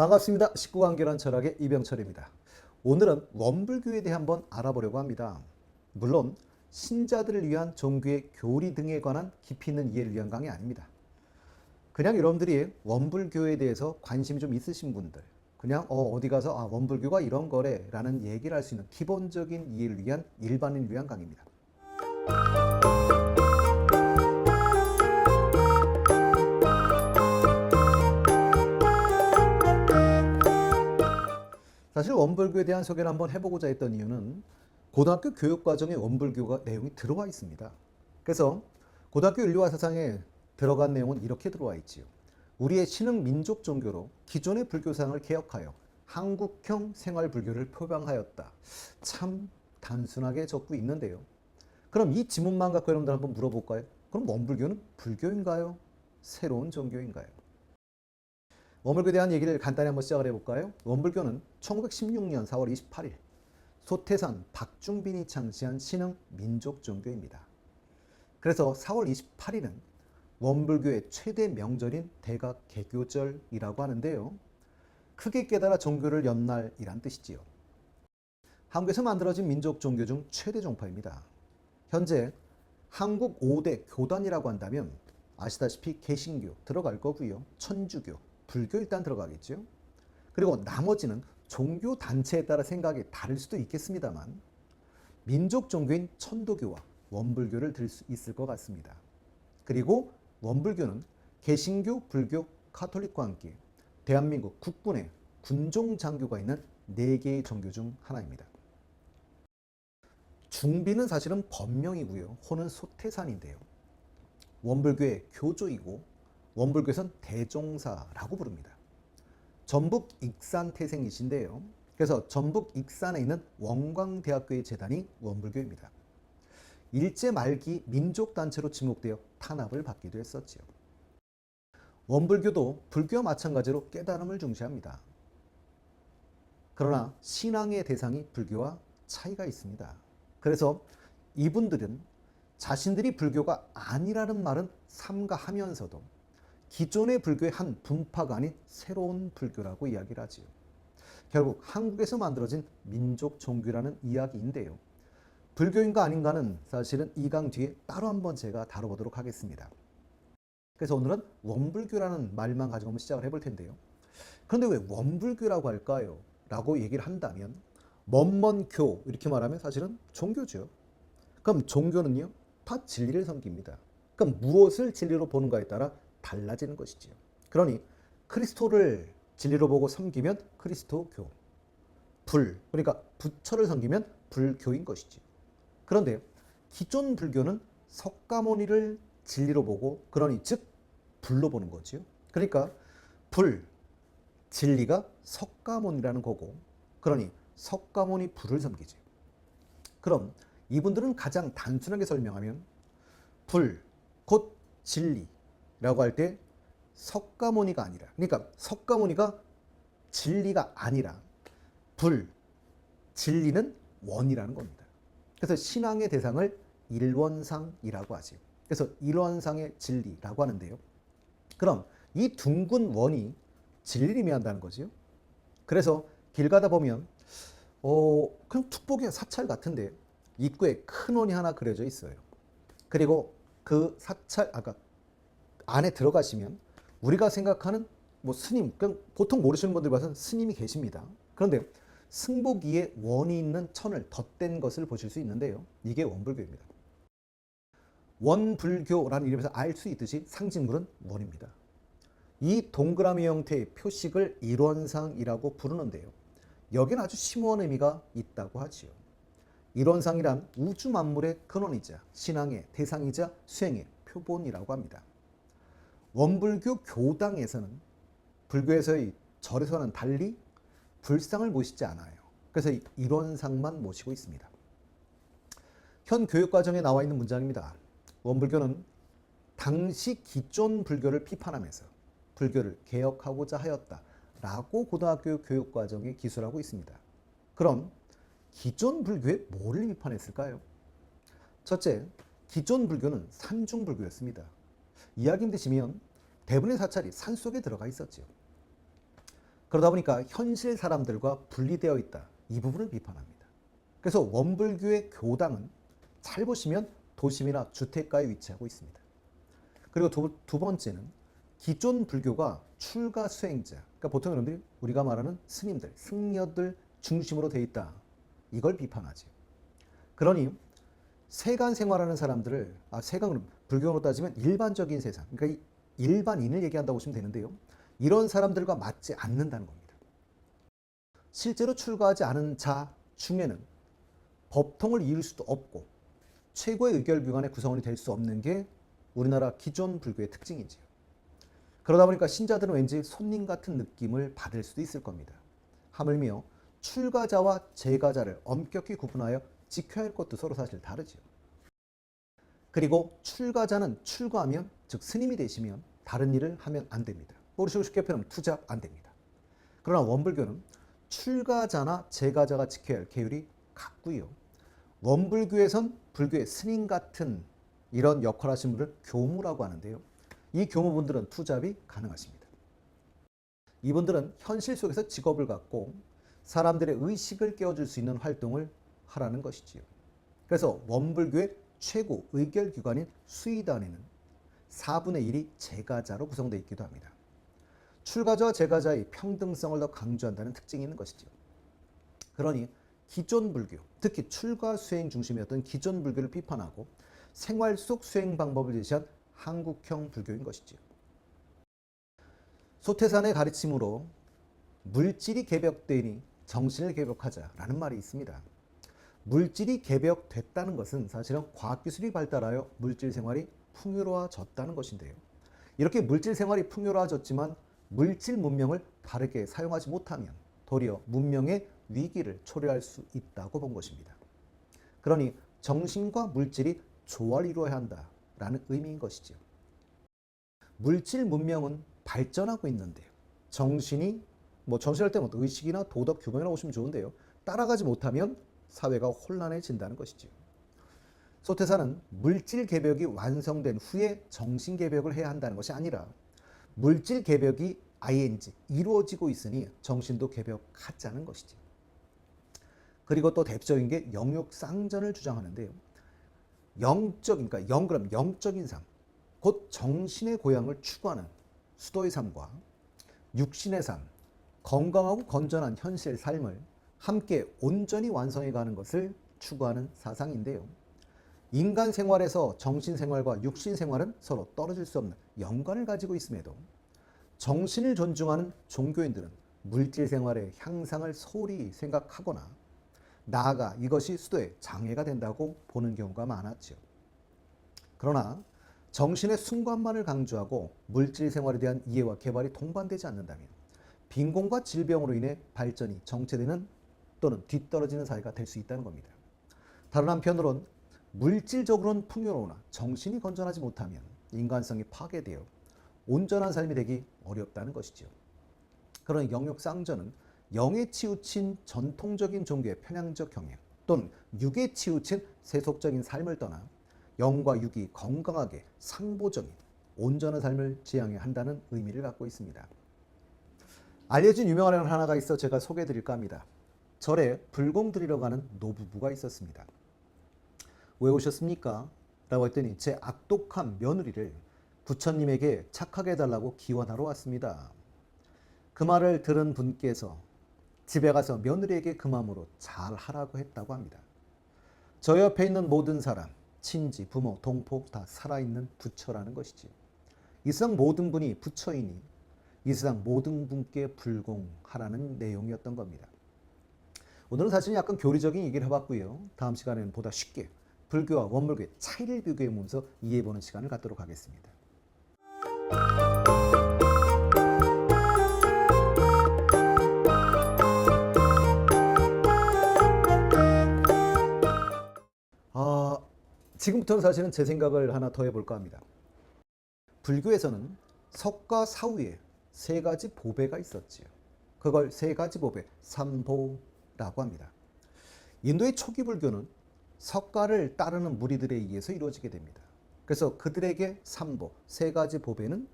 반갑습니다. 식구관계란 철학의 이병철입니다. 오늘은 원불교에 대해 한번 알아보려고 합니다. 물론 신자들을 위한 종교의 교리 등에 관한 깊이 있는 이해를 위한 강의 아닙니다. 그냥 여러분들이 원불교에 대해서 관심이 좀 있으신 분들, 그냥 어, 어디 가서 아, 원불교가 이런 거래라는 얘기를 할 수 있는 기본적인 이해를 위한 일반인을 위한 강의입니다. 원불교에 대한 소개를 한번 해보고자 했던 이유는 고등학교 교육 과정에 원불교가 내용이 들어와 있습니다. 그래서 고등학교 윤리와 사상에 들어간 내용은 이렇게 들어와 있지요. 우리의 신흥 민족 종교로 기존의 불교상을 개혁하여 한국형 생활 불교를 표방하였다. 참 단순하게 적고 있는데요. 그럼 이 지문만 갖고 여러분들 한번 물어볼까요? 그럼 원불교는 불교인가요? 새로운 종교인가요? 원불교에 대한 얘기를 간단히 한번 시작을 해볼까요? 원불교는 1916년 4월 28일 소태산 박중빈이 창시한 신흥 민족 종교입니다. 그래서 4월 28일은 원불교의 최대 명절인 대각 개교절이라고 하는데요. 크게 깨달아 종교를 연 날이란 뜻이지요. 한국에서 만들어진 민족 종교 중 최대 종파입니다. 현재 한국 5대 교단이라고 한다면 아시다시피 개신교 들어갈 거고요. 천주교, 불교 일단 들어가겠죠. 그리고 나머지는 종교 단체에 따라 생각이 다를 수도 있겠습니다만 민족 종교인 천도교와 원불교를 들 수 있을 것 같습니다. 그리고 원불교는 개신교, 불교, 카톨릭과 함께 대한민국 국군의 군종 장교가 있는 네 개의 종교 중 하나입니다. 중비는 사실은 법명이고요. 호는 소태산인데요. 원불교의 교조이고 원불교에선 대종사라고 부릅니다. 전북 익산 태생이신데요. 그래서 전북 익산에 있는 원광대학교의 재단이 원불교입니다. 일제 말기 민족단체로 지목되어 탄압을 받기도 했었지요. 원불교도 불교와 마찬가지로 깨달음을 중시합니다. 그러나 신앙의 대상이 불교와 차이가 있습니다. 그래서 이분들은 자신들이 불교가 아니라는 말은 삼가하면서도 기존의 불교의 한 분파가 아닌 새로운 불교라고 이야기를 하지요. 결국 한국에서 만들어진 민족 종교라는 이야기인데요. 불교인가 아닌가는 사실은 이강 뒤에 따로 한번 제가 다뤄보도록 하겠습니다. 그래서 오늘은 원불교라는 말만 가지고 한번 시작을 해볼 텐데요. 그런데 왜 원불교라고 할까요? 라고 얘기를 한다면 먼먼교 이렇게 말하면 사실은 종교죠. 그럼 종교는요? 다 진리를 섬깁니다. 그럼 무엇을 진리로 보는가에 따라 달라지는 것이지요. 그러니 크리스토를 진리로 보고 섬기면 크리스토교. 불, 그러니까 부처를 섬기면 불교인 것이지요. 그런데 기존 불교는 석가모니를 진리로 보고 그러니 즉 불로 보는 거지요. 그러니까 불, 진리가 석가모니라는 거고 그러니 석가모니 불을 섬기지. 그럼 이분들은 가장 단순하게 설명하면 불, 곧 진리 라고 할 때 석가모니가 아니라 그러니까 석가모니가 진리가 아니라 불, 진리는 원이라는 겁니다. 그래서 신앙의 대상을 일원상이라고 하지요. 그래서 일원상의 진리라고 하는데요. 그럼 이 둥근 원이 진리를 의미한다는 거지요. 그래서 길 가다 보면 어 그냥 툭보기의 사찰 같은데 입구에 큰 원이 하나 그려져 있어요. 그리고 그 사찰 아까 안에 들어가시면 우리가 생각하는 뭐 스님 그냥 보통 모르시는 분들 봐서 스님이 계십니다. 그런데 승복 위에 원이 있는 천을 덧댄 것을 보실 수 있는데요. 이게 원불교입니다. 원불교라는 이름에서 알 수 있듯이 상징물은 원입니다. 이 동그라미 형태의 표식을 일원상이라고 부르는데요. 여기는 아주 심오한 의미가 있다고 하지요. 일원상이란 우주 만물의 근원이자 신앙의 대상이자 수행의 표본이라고 합니다. 원불교 교당에서는 불교에서의 절에서는 달리 불상을 모시지 않아요. 그래서 일원상만 모시고 있습니다. 현 교육과정에 나와 있는 문장입니다. 원불교는 당시 기존 불교를 비판하면서 불교를 개혁하고자 하였다 라고 고등학교 교육과정에 기술하고 있습니다. 그럼 기존 불교에 뭐를 비판했을까요? 첫째, 기존 불교는 산중 불교였습니다. 이야기 힘드시면 대부분의 사찰이 산 속에 들어가 있었죠. 그러다 보니까 현실 사람들과 분리되어 있다. 이 부분을 비판합니다. 그래서 원불교의 교당은 잘 보시면 도심이나 주택가에 위치하고 있습니다. 그리고 두, 두 번째는 기존 불교가 출가 수행자, 그러니까 보통 여러분들이 우리가 말하는 스님들, 승려들 중심으로 돼 있다. 이걸 비판하지. 그러니 세간 생활하는 사람들을 아 세간으로 불교로 따지면 일반적인 세상, 그러니까 이 일반인을 얘기한다고 보시면 되는데요. 이런 사람들과 맞지 않는다는 겁니다. 실제로 출가하지 않은 자 중에는 법통을 이룰 수도 없고 최고의 의결기관의 구성원이 될 수 없는 게 우리나라 기존 불교의 특징이지요. 그러다 보니까 신자들은 왠지 손님 같은 느낌을 받을 수도 있을 겁니다. 하물며 출가자와 재가자를 엄격히 구분하여 지켜야 할 것도 서로 사실 다르지요. 그리고 출가자는 출가하면 즉 스님이 되시면 다른 일을 하면 안 됩니다. 우리식으로 쉽게 표현하면 투잡 안 됩니다. 그러나 원불교는 출가자나 재가자가 지켜야 할 계율이 같고요. 원불교에선 불교의 스님 같은 이런 역할 하신 분을 교무라고 하는데요. 이 교무분들은 투잡이 가능하십니다. 이분들은 현실 속에서 직업을 갖고 사람들의 의식을 깨워줄 수 있는 활동을 하라는 것이지요. 그래서 원불교의 최고 의결기관인 수의단에는 4분의 1이 재가자로 구성되어 있기도 합니다. 출가자와 재가자의 평등성을 더 강조한다는 특징이 있는 것이죠. 그러니 기존 불교, 특히 출가 수행 중심이었던 기존 불교를 비판하고 생활 속 수행 방법을 제시한 한국형 불교인 것이지요. 소태산의 가르침으로 물질이 개벽되니 정신을 개벽하자라는 말이 있습니다. 물질이 개벽됐다는 것은 사실은 과학기술이 발달하여 물질 생활이 풍요로워졌다는 것인데요. 이렇게 물질 생활이 풍요로워졌지만 물질 문명을 바르게 사용하지 못하면 도리어 문명의 위기를 초래할 수 있다고 본 것입니다. 그러니 정신과 물질이 조화를 이루어야 한다라는 의미인 것이죠. 물질 문명은 발전하고 있는데요. 정신이 뭐 정신할 때뭐 의식이나 도덕 규범이라고 보시면 좋은데요. 따라가지 못하면 사회가 혼란해진다는 것이죠. 소태사는 물질 개벽이 완성된 후에 정신 개벽을 해야 한다는 것이 아니라 물질 개벽이 ing 이루어지고 있으니 정신도 개벽하자는 것이죠. 그리고 또 대표적인 게 영육 쌍전을 주장하는데요. 영적 그러니까 영 그럼 영적인 삶, 곧 정신의 고향을 추구하는 수도의 삶과 육신의 삶, 건강하고 건전한 현실 삶을 함께 온전히 완성해 가는 것을 추구하는 사상인데요. 인간 생활에서 정신 생활과 육신 생활은 서로 떨어질 수 없는 연관을 가지고 있음에도 정신을 존중하는 종교인들은 물질 생활의 향상을 소홀히 생각하거나 나아가 이것이 수도에 장애가 된다고 보는 경우가 많았죠. 그러나 정신의 순관만을 강조하고 물질 생활에 대한 이해와 개발이 동반되지 않는다면 빈곤과 질병으로 인해 발전이 정체되는 또는 뒤떨어지는 사회가 될 수 있다는 겁니다. 다른 한편으론 물질적으로는 풍요로우나 정신이 건전하지 못하면 인간성이 파괴되어 온전한 삶이 되기 어렵다는 것이죠. 그런 영역 쌍전은 영에 치우친 전통적인 종교의 편향적 경향 또는 육에 치우친 세속적인 삶을 떠나 영과 육이 건강하게 상보적인 온전한 삶을 지향해야 한다는 의미를 갖고 있습니다. 알려진 유명한 하나가 있어 제가 소개해 드릴까 합니다. 절에 불공 드리러 가는 노부부가 있었습니다. 왜 오셨습니까? 라고 했더니 제 악독한 며느리를 부처님에게 착하게 해달라고 기원하러 왔습니다. 그 말을 들은 분께서 집에 가서 며느리에게 그 마음으로 잘 하라고 했다고 합니다. 저 옆에 있는 모든 사람, 친지, 부모, 동포 다 살아있는 부처라는 것이지요. 이 세상 모든 분이 부처이니 이 세상 모든 분께 불공하라는 내용이었던 겁니다. 오늘은 사실 약간 교리적인 얘기를 해봤고요. 다음 시간에는 보다 쉽게 불교와 원불교의 차이를 비교해 보면서 이해해보는 시간을 갖도록 하겠습니다. 아, 지금부터는 사실은 제 생각을 하나 더 해볼까 합니다. 불교에서는 석가 사후에 세 가지 보배가 있었지요. 그걸 세 가지 보배, 삼보 라고 합니다. 인도의 초기 불교는 석가를 따르는 무리들에 의해서 이루어지게 됩니다. 그래서 그들에게 삼보, 세 가지 보배는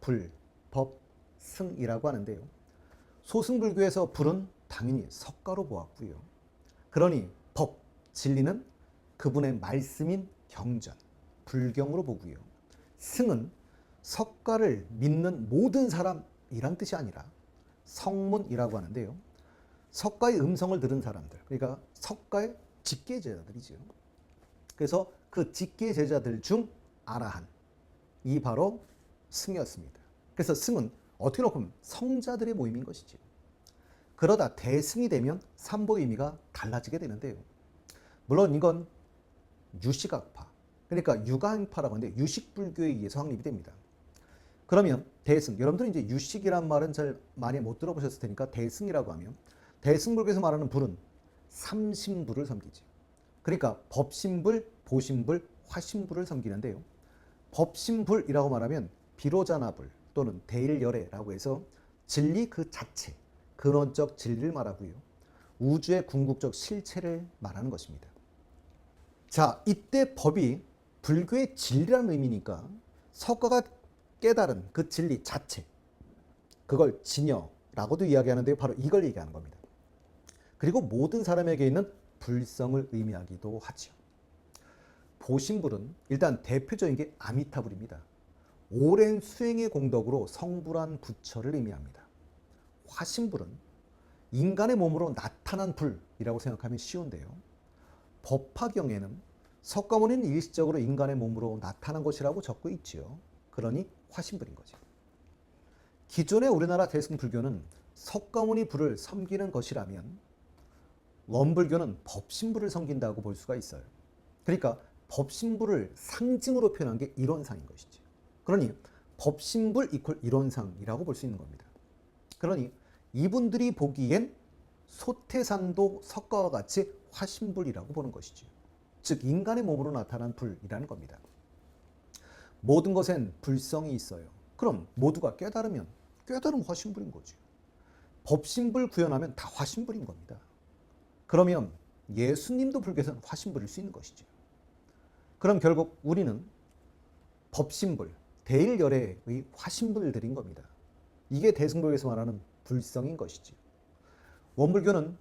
불, 법, 승이라고 하는데요. 소승불교에서 불은 당연히 석가로 보았고요. 그러니 법, 진리는 그분의 말씀인 경전, 불경으로 보고요. 승은 석가를 믿는 모든 사람이란 뜻이 아니라 성문이라고 하는데요. 석가의 음성을 들은 사람들, 그러니까 석가의 직계 제자들이지요. 그래서 그 직계 제자들 중 아라한, 이 바로 승이었습니다. 그래서 승은 어떻게 놓고 성자들의 모임인 것이지요. 그러다 대승이 되면 삼보의 의미가 달라지게 되는데요. 물론 이건 유식학파, 그러니까 유가행파라고 하는데 유식불교에 의해서 확립이 됩니다. 그러면 대승, 여러분들은 이제 유식이란 말은 잘 많이 못 들어보셨을 테니까 대승이라고 하면 대승불교에서 말하는 불은 삼신불을 섬기지. 그러니까 법신불, 보신불, 화신불을 섬기는데요. 법신불이라고 말하면 비로자나불 또는 대일열애라고 해서 진리 그 자체, 근원적 진리를 말하고요. 우주의 궁극적 실체를 말하는 것입니다. 자, 이때 법이 불교의 진리라는 의미니까 석가가 깨달은 그 진리 자체, 그걸 진여라고도 이야기하는데요. 바로 이걸 얘기하는 겁니다. 그리고 모든 사람에게 있는 불성을 의미하기도 하죠. 보신불은 일단 대표적인 게 아미타불입니다. 오랜 수행의 공덕으로 성불한 부처를 의미합니다. 화신불은 인간의 몸으로 나타난 불이라고 생각하면 쉬운데요. 법화경에는 석가모니는 일시적으로 인간의 몸으로 나타난 것이라고 적고 있지요. 그러니 화신불인 거죠. 기존의 우리나라 대승불교는 석가모니 불을 섬기는 것이라면 원불교는 법신불을 섬긴다고 볼 수가 있어요. 그러니까 법신불을 상징으로 표현한 게 이론상인 것이지. 그러니 법신불 이퀄 이론상이라고 볼 수 있는 겁니다. 그러니 이분들이 보기엔 소태산도 석가와 같이 화신불이라고 보는 것이죠. 즉 인간의 몸으로 나타난 불이라는 겁니다. 모든 것엔 불성이 있어요. 그럼 모두가 깨달으면 깨달으면 화신불인 거죠. 법신불 구현하면 다 화신불인 겁니다. 그러면 예수님도 불교에서는 화신불일 수 있는 것이죠. 그럼 결국 우리는 법신불, 대일열애의 화신불들인 겁니다. 이게 대승불교에서 말하는 불성인 것이지. 원불교는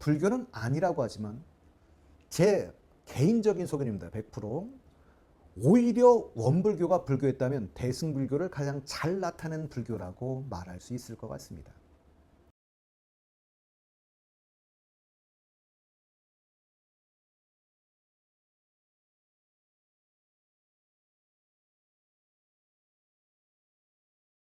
불교는 아니라고 하지만 제 개인적인 소견입니다. 100%. 오히려 원불교가 불교였다면 대승불교를 가장 잘 나타낸 불교라고 말할 수 있을 것 같습니다.